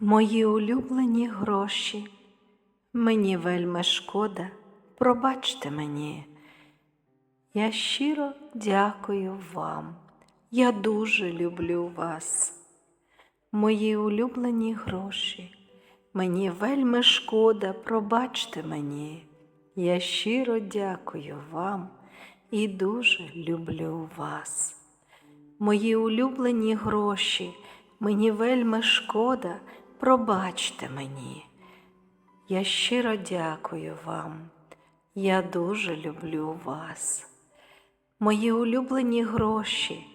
Мої улюблені гроші, мені вельми шкода, пробачте мені. Я щиро дякую вам, я дуже люблю вас. Мої улюблені гроші, мені вельми шкода, пробачте мені. Я щиро дякую вам і дуже люблю вас. Мої улюблені гроші, мені вельми шкода, пробачте мені. Я щиро дякую вам, я дуже люблю вас. Мої улюблені гроші,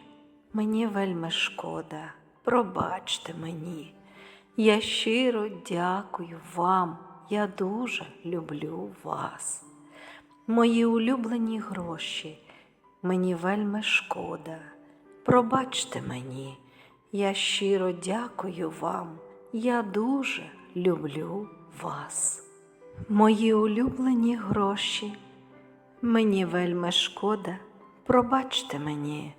мені вельми шкода, пробачте мені. Я щиро дякую вам, я дуже люблю вас. Мої улюблені гроші, мені вельми шкода. Пробачте мені, я щиро дякую вам, я дуже люблю вас. Мої улюблені гроші, мені вельми шкода, пробачте мені.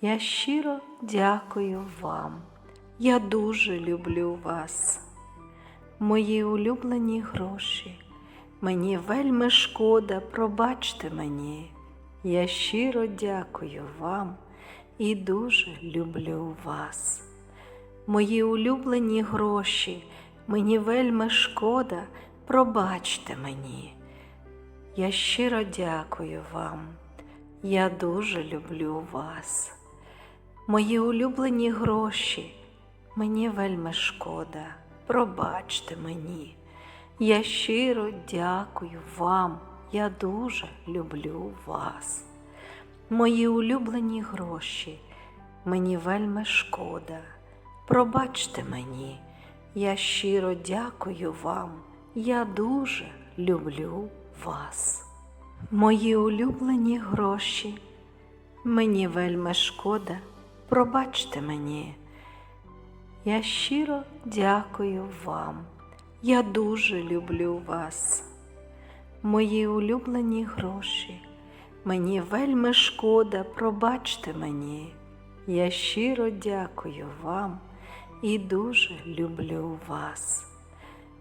Я щиро дякую вам, я дуже люблю вас. Мої улюблені гроші, мені вельми шкода, пробачте мені. Я щиро дякую вам і дуже люблю вас. Мої улюблені гроші, мені вельми шкода, пробачте мені. Я щиро дякую вам, я дуже люблю вас. Мої улюблені гроші, мені вельми шкода, пробачте мені. Я щиро дякую вам, я дуже люблю вас. Мої улюблені гроші, мені вельми шкода. Пробачте мені, я щиро дякую вам, я дуже люблю вас. Мої улюблені гроші, мені вельми шкода, пробачте мені. Я щиро дякую вам, я дуже люблю вас. Мої улюблені гроші, мені вельми шкода, пробачте мені. Я щиро дякую вам і дуже люблю вас.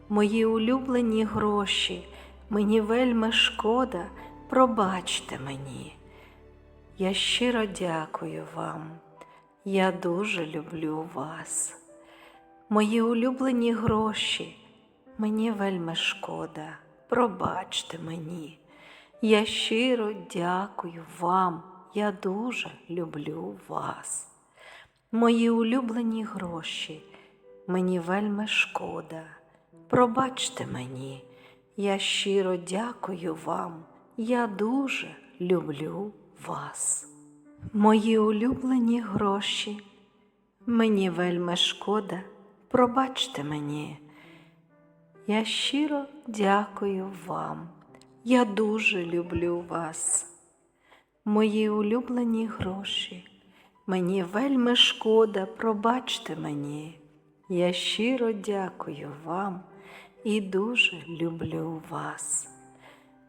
Мої улюблені гроші, мені вельми шкода, пробачте мені. Я щиро дякую вам, я дуже люблю вас. Мої улюблені гроші, мені вельми шкода, пробачте мені. Я щиро дякую вам, я дуже люблю вас. Мої улюблені гроші, мені вельми шкода. Пробачте мені, я щиро дякую вам, я дуже люблю вас. Мої улюблені гроші, мені вельми шкода, пробачте мені. Я щиро дякую вам, я дуже люблю вас. Мої улюблені гроші, мені вельми шкода, пробачте мені. Я щиро дякую вам і дуже люблю вас.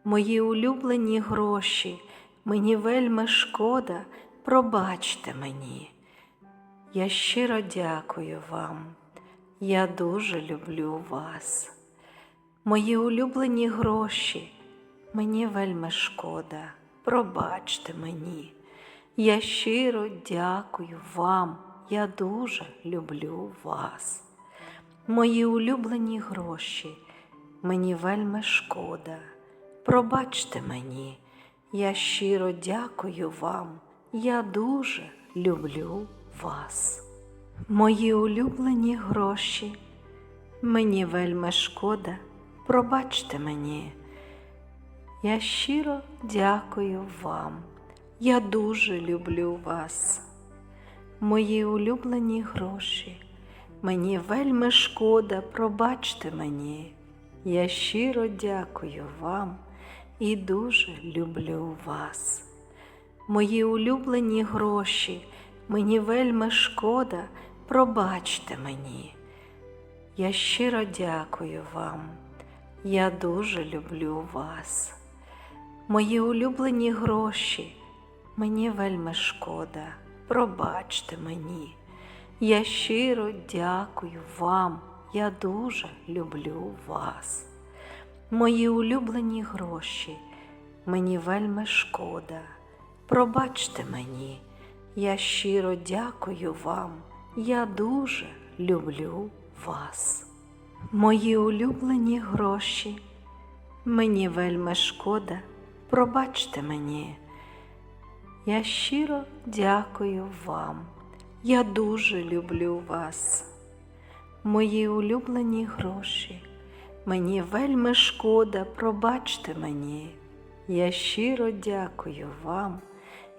Мої улюблені гроші, мені вельми шкода, пробачте мені. Я щиро дякую вам, я дуже люблю вас. Мої улюблені гроші, мені вельми шкода, пробачте мені. Я щиро дякую вам, я дуже люблю вас. Мої улюблені гроші, мені вельми шкода. Пробачте мені, я щиро дякую вам, я дуже люблю вас. Мої улюблені гроші, мені вельми шкода, пробачте мені. Я щиро дякую вам, я дуже люблю вас. Мої улюблені гроші, мені вельми шкода, пробачте мені. Я щиро дякую вам і дуже люблю вас. Мої улюблені гроші, мені вельми шкода, пробачте мені. Я щиро дякую вам, я дуже люблю вас. Мої улюблені гроші, мені вельми шкода, пробачте мені. Я щиро дякую вам, я дуже люблю вас. Мої улюблені гроші, мені вельми шкода. Пробачте мені, я щиро дякую вам, я дуже люблю вас. Мої улюблені гроші, мені вельми шкода, пробачте мені. Я щиро дякую вам, я дуже люблю вас. Мої улюблені гроші, мені вельми шкода, пробачте мені. Я щиро дякую вам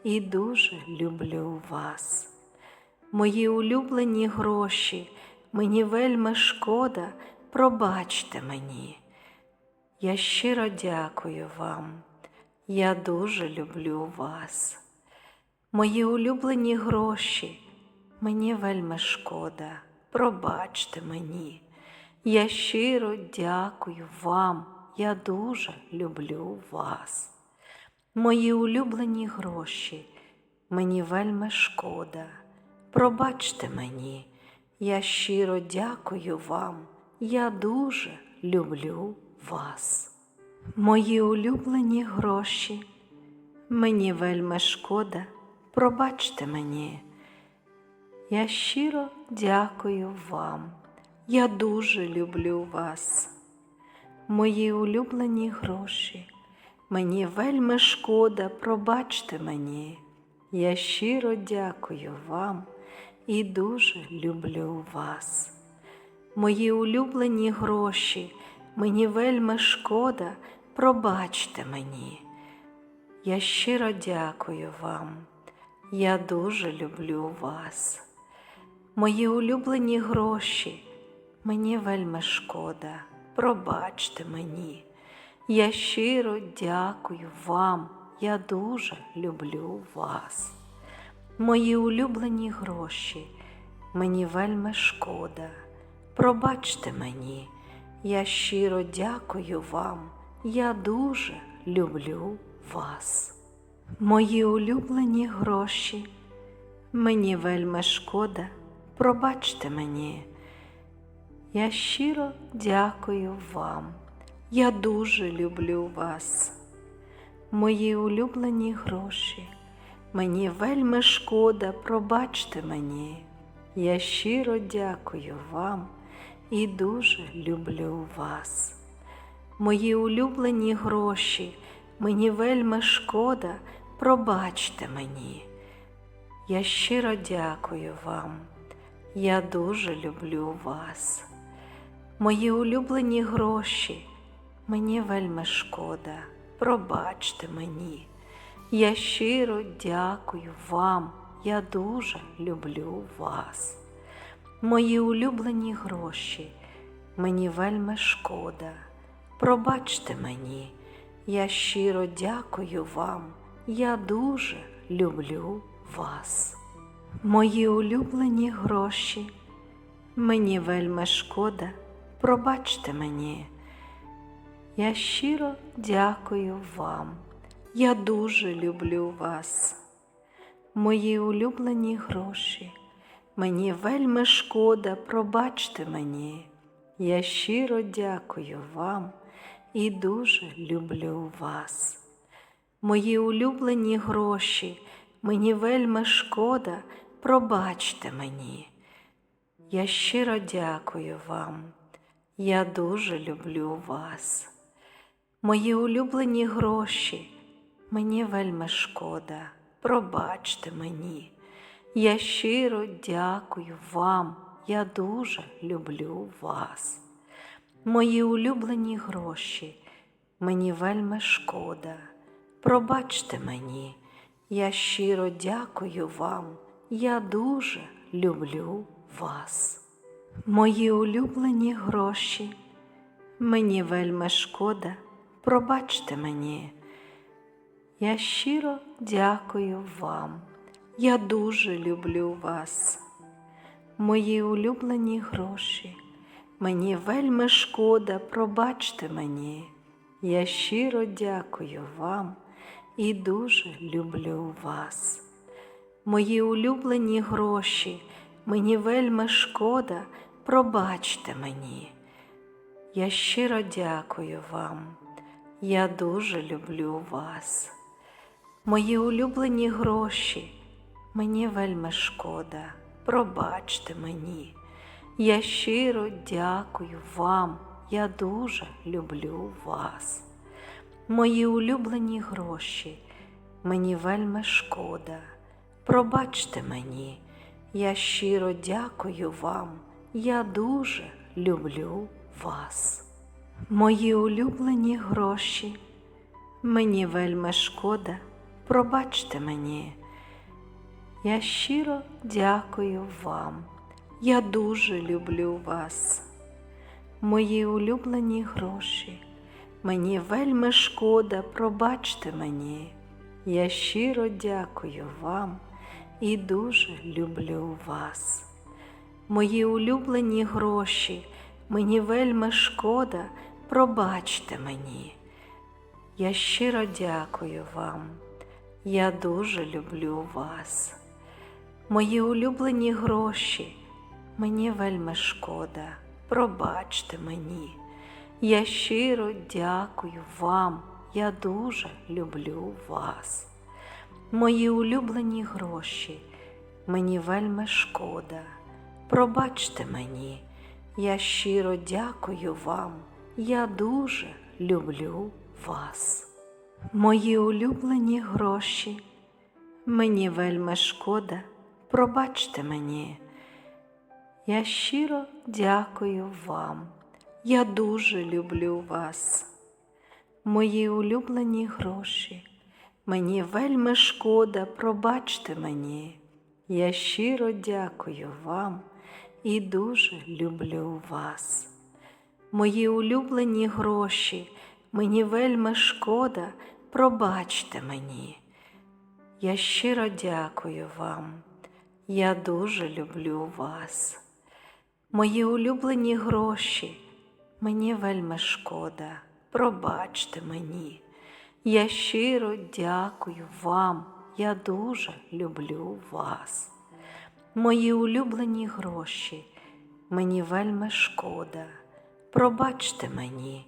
і дуже люблю вас. Мої улюблені гроші, мені вельми шкода, пробачте мені. Я щиро дякую вам, я дуже люблю вас. Мої улюблені гроші, мені вельми шкода, пробачте мені. Я щиро дякую вам, я дуже люблю вас. Мої улюблені гроші, мені вельми шкода, пробачте мені, я щиро дякую вам, я дуже люблю вас. Мої улюблені гроші, мені вельми шкода, пробачте мені. Я щиро дякую вам, я дуже люблю вас. Мої улюблені гроші, мені вельми шкода, пробачте мені. Я щиро дякую вам і дуже люблю вас. Мої улюблені гроші, мені вельми шкода, пробачте мені. Я щиро дякую вам, я дуже люблю вас. Мої улюблені гроші, мені вельми шкода, пробачте мені. Я щиро дякую вам, я дуже люблю вас. Мої улюблені гроші, мені вельми шкода, пробачте мені, я щиро дякую вам, я дуже люблю вас. Мої улюблені гроші, мені вельми шкода, пробачте мені. Я щиро дякую вам, я дуже люблю вас. Мої улюблені гроші, мені вельми шкода, пробачте мені. Я щиро дякую вам і дуже люблю вас. Мої улюблені гроші, мені вельми шкода, пробачте мені. Я щиро дякую вам, я дуже люблю вас. Мої улюблені гроші, мені вельми шкода, пробачте мені. Я щиро дякую вам, я дуже люблю вас. Мої улюблені гроші, мені вельми шкода, пробачте мені, я щиро дякую вам, я дуже люблю вас. Мої улюблені гроші, мені вельми шкода, пробачте мені. Я щиро дякую вам, я дуже люблю вас. Мої улюблені гроші, мені вельми шкода, пробачте мені. Я щиро дякую вам і дуже люблю вас. Мої улюблені гроші, мені вельми шкода, пробачте мені. Я щиро дякую вам, я дуже люблю вас. Мої улюблені гроші, мені вельми шкода, пробачте мені. Я щиро дякую вам, я дуже люблю вас. Мої улюблені гроші, мені вельми шкода, пробачте мені, я щиро дякую вам, я дуже люблю вас. Мої улюблені гроші, мені вельми шкода, пробачте мені. Я щиро дякую вам, я дуже люблю вас. Мої улюблені гроші, мені вельми шкода, пробачте мені. Я щиро дякую вам і дуже люблю вас. Мої улюблені гроші, мені вельми шкода, пробачте мені. Я щиро дякую вам, я дуже люблю вас. Мої улюблені гроші, мені вельми шкода, пробачте мені. Я щиро дякую вам, я дуже люблю вас. Мої улюблені гроші, мені вельми шкода. Пробачте мені, я щиро дякую вам, я дуже люблю вас. Мої улюблені гроші, мені вельми шкода, пробачте мені. Я щиро дякую вам, я дуже люблю вас. Мої улюблені гроші, мені вельми шкода, пробачте мені. Я щиро дякую вам і дуже люблю вас. Мої улюблені гроші, мені вельми шкода, пробачте мені. Я щиро дякую вам, я дуже люблю вас. Мої улюблені гроші, мені вельми шкода, пробачте мені. Я щиро дякую вам, я дуже люблю вас. Мої улюблені гроші, мені вельми шкода. Пробачте мені, я щиро дякую вам, я дуже люблю вас. Мої улюблені гроші, мені вельми шкода, пробачте мені. Я щиро дякую вам, я дуже люблю вас. Мої улюблені гроші, мені вельми шкода, пробачте мені. Я щиро дякую вам і дуже люблю вас. Мої улюблені гроші, мені вельми шкода, пробачте мені. Я щиро дякую вам, я дуже люблю вас. Мої улюблені гроші, мені вельми шкода, пробачте мені. Я щиро дякую вам, я дуже люблю вас. Мої улюблені гроші, мені вельми шкода. Пробачте мені,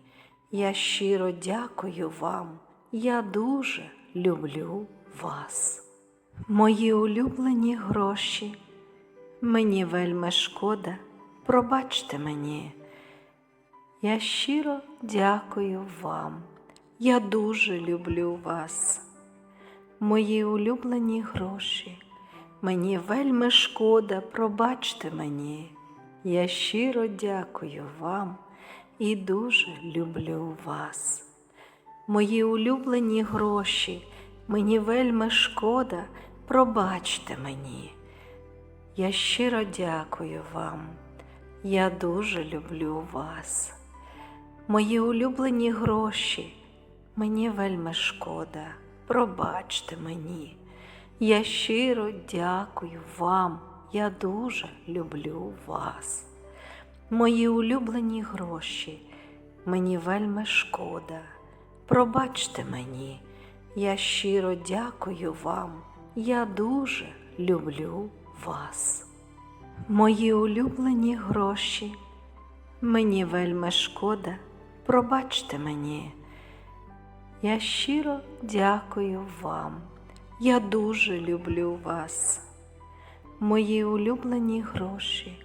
я щиро дякую вам, я дуже люблю вас. Мої улюблені гроші, мені вельми шкода, пробачте мені. Я щиро дякую вам, я дуже люблю вас. Мої улюблені гроші, мені вельми шкода, пробачте мені. Я щиро дякую вам і дуже люблю вас. Мої улюблені гроші, мені вельми шкода, пробачте мені. Я щиро дякую вам, я дуже люблю вас. Мої улюблені гроші, мені вельми шкода, пробачте мені. Я щиро дякую вам, я дуже люблю вас. Мої улюблені гроші, мені вельми шкода. Пробачте мені, я щиро дякую вам, я дуже люблю вас. Мої улюблені гроші, мені вельми шкода, пробачте мені. Я щиро дякую вам, я дуже люблю вас. Мої улюблені гроші,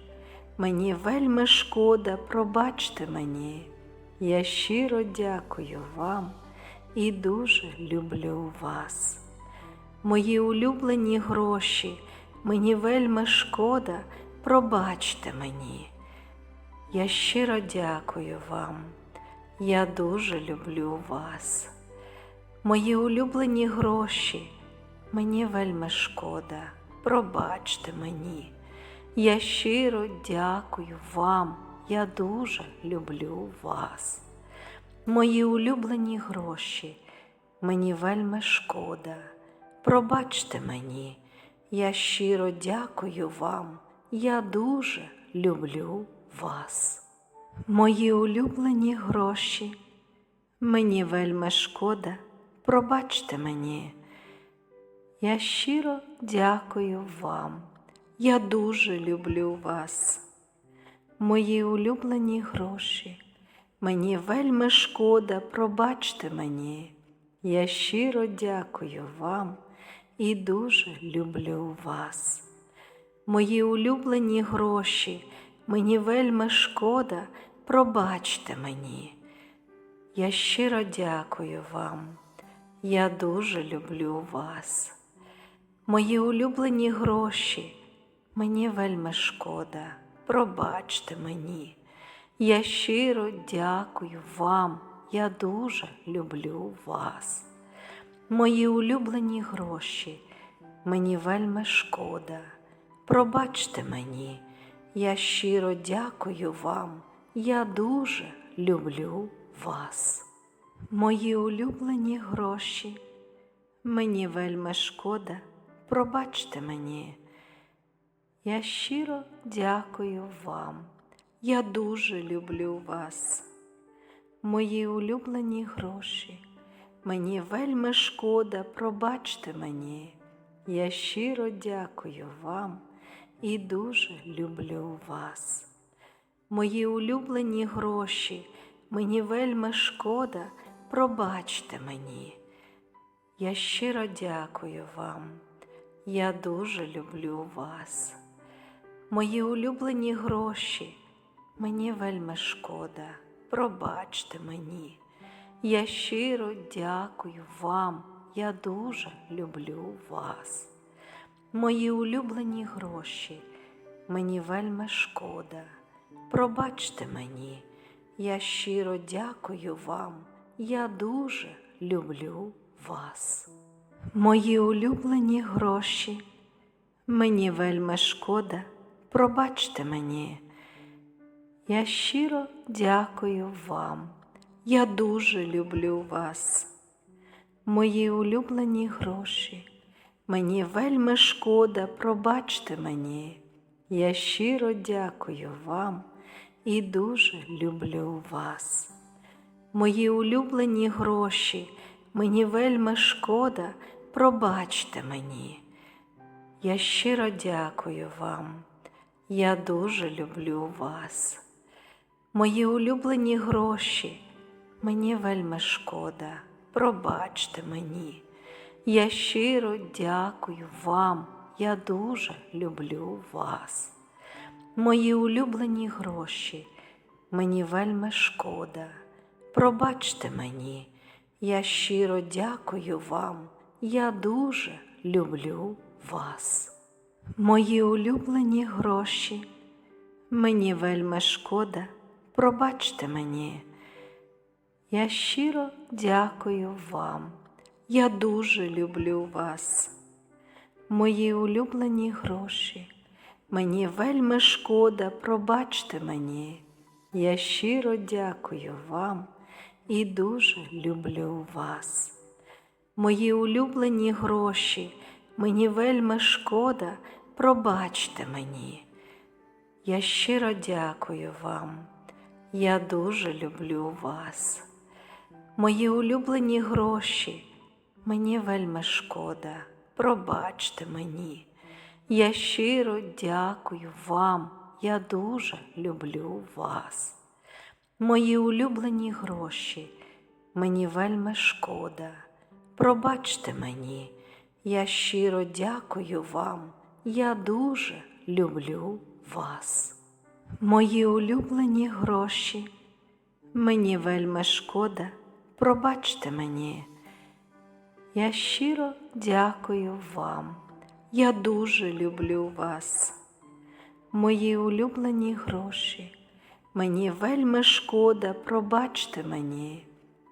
мені вельми шкода, пробачте мені. Я щиро дякую вам і дуже люблю вас. Мої улюблені гроші, мені вельми шкода, пробачте мені. Я щиро дякую вам, я дуже люблю вас. Мої улюблені гроші, мені вельми шкода, пробачте мені. Я щиро дякую вам, я дуже люблю вас. Мої улюблені гроші, мені вельми шкода. Пробачте мені, я щиро дякую вам, я дуже люблю вас. Мої улюблені гроші, мені вельми шкода, пробачте мені. Я щиро дякую вам, Я дуже люблю вас. Мої улюблені гроші. Мені вельми шкода, пробачте мені. Я щиро дякую вам і дуже люблю вас. Мої улюблені гроші, мені вельми шкода, пробачте мені. Я щиро дякую вам, я дуже люблю вас. Мої улюблені гроші, мені вельми шкода, пробачте мені. Я щиро дякую вам, я дуже люблю вас. Мої улюблені гроші, мені вельми шкода. Пробачте мені, я щиро дякую вам, я дуже люблю вас. Мої улюблені гроші, мені вельми шкода, пробачте мені. Я щиро дякую вам, я дуже люблю вас. Мої улюблені гроші, мені вельми шкода, пробачте мені. Я щиро дякую вам і дуже люблю вас. Мої улюблені гроші, мені вельми шкода, пробачте мені. Я щиро дякую вам, я дуже люблю вас. Мої улюблені гроші, мені вельми шкода, пробачте мені. Я щиро дякую вам, я дуже люблю вас. Мої улюблені гроші, мені вельми шкода. Пробачте мені, я щиро дякую вам, я дуже люблю вас. Мої улюблені гроші, мені вельми шкода, пробачте мені. Я щиро дякую вам, я дуже люблю вас. Мої улюблені гроші, мені вельми шкода, пробачте мені. Я щиро дякую вам і дуже люблю вас. Мої улюблені гроші, мені вельми шкода, пробачте мені. Я щиро дякую вам, я дуже люблю вас. Мої улюблені гроші, мені вельми шкода, пробачте мені. Я щиро дякую вам, я дуже люблю вас. Мої улюблені гроші, мені вельми шкода. Пробачте мені, я щиро дякую вам, я дуже люблю вас. Мої улюблені гроші, мені вельми шкода, пробачте мені. Я щиро дякую вам, я дуже люблю вас. Мої улюблені гроші, мені вельми шкода, пробачте мені. Я щиро дякую вам і дуже люблю вас. Мої улюблені гроші, мені вельми шкода, пробачте мені. Я щиро дякую вам, я дуже люблю вас. Мої улюблені гроші, мені вельми шкода, пробачте мені. Я щиро дякую вам, я дуже люблю вас. Мої улюблені гроші, мені вельми шкода. Пробачте мені, я щиро дякую вам, я дуже люблю вас. Мої улюблені гроші, мені вельми шкода, пробачте мені. Я щиро дякую вам, я дуже люблю вас. Мої улюблені гроші, мені вельми шкода, пробачте мені.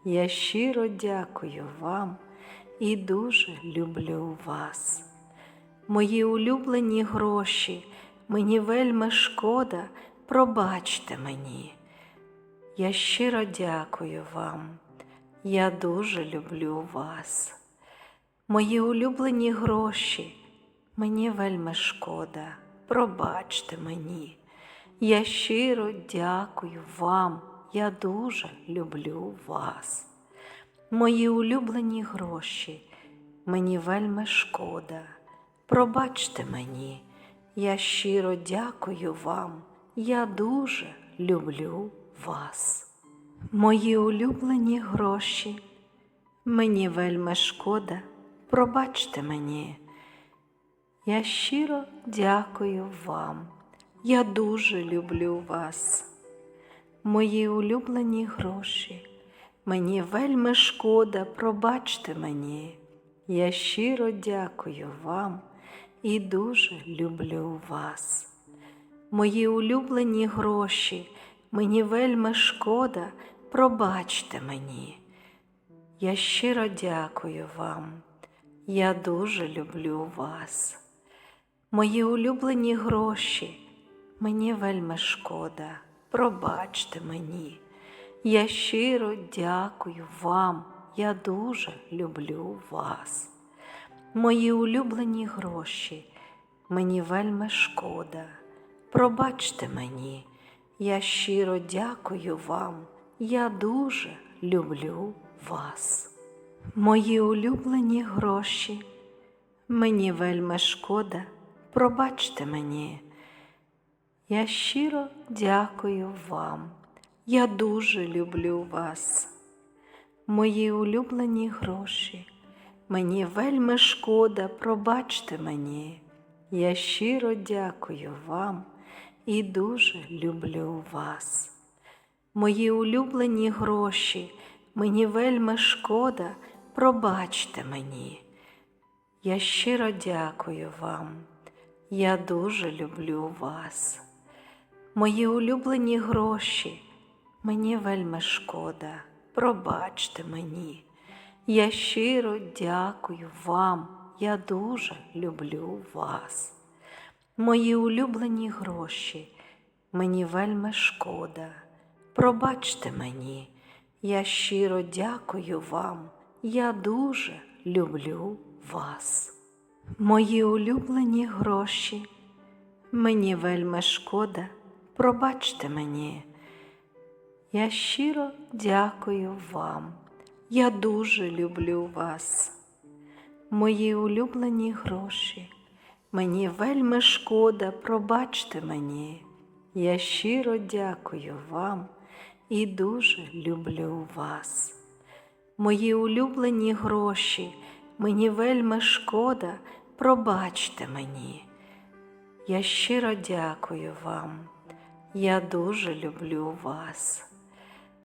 Я щиро дякую вам і дуже люблю вас. Мої улюблені гроші, мені вельми шкода, пробачте мені. Я щиро дякую вам, я дуже люблю вас. Мої улюблені гроші, мені вельми шкода, пробачте мені. Я щиро дякую вам, я дуже люблю вас. Мої улюблені гроші, мені вельми шкода, пробачте мені, Я щиро дякую вам, я дуже люблю вас. Мої улюблені гроші, мені вельми шкода, пробачте мені. Я щиро дякую вам, я дуже люблю вас. Мої улюблені гроші, мені вельми шкода, пробачте мені. Я щиро дякую вам і дуже люблю вас. Мої улюблені гроші, мені вельми шкода, пробачте мені. Я щиро дякую вам, я дуже люблю вас. Мої улюблені гроші, мені вельми шкода, пробачте мені. Я щиро дякую вам, я дуже люблю вас. Мої улюблені гроші, мені вельми шкода, пробачте мені, я щиро дякую вам, я дуже люблю вас. Мої улюблені гроші, мені вельми шкода, пробачте мені. Я щиро дякую вам, я дуже люблю вас. Мої улюблені гроші, мені вельми шкода, пробачте мені. Я щиро дякую вам і дуже люблю вас. Мої улюблені гроші, мені вельми шкода, пробачте мені. Я щиро дякую вам, я дуже люблю вас. Мої улюблені гроші, мені вельми шкода, пробачте мені. Я щиро дякую вам, я дуже люблю вас. Мої улюблені гроші, мені вельми шкода, пробачте мені, я щиро дякую вам, я дуже люблю вас. Мої улюблені гроші, мені вельми шкода, пробачте мені. Я щиро дякую вам, я дуже люблю вас. Мої улюблені гроші, мені вельми шкода, пробачте мені. Я щиро дякую вам і дуже люблю вас. Мої улюблені гроші, мені вельми шкода, пробачте мені. Я щиро дякую вам, я дуже люблю вас.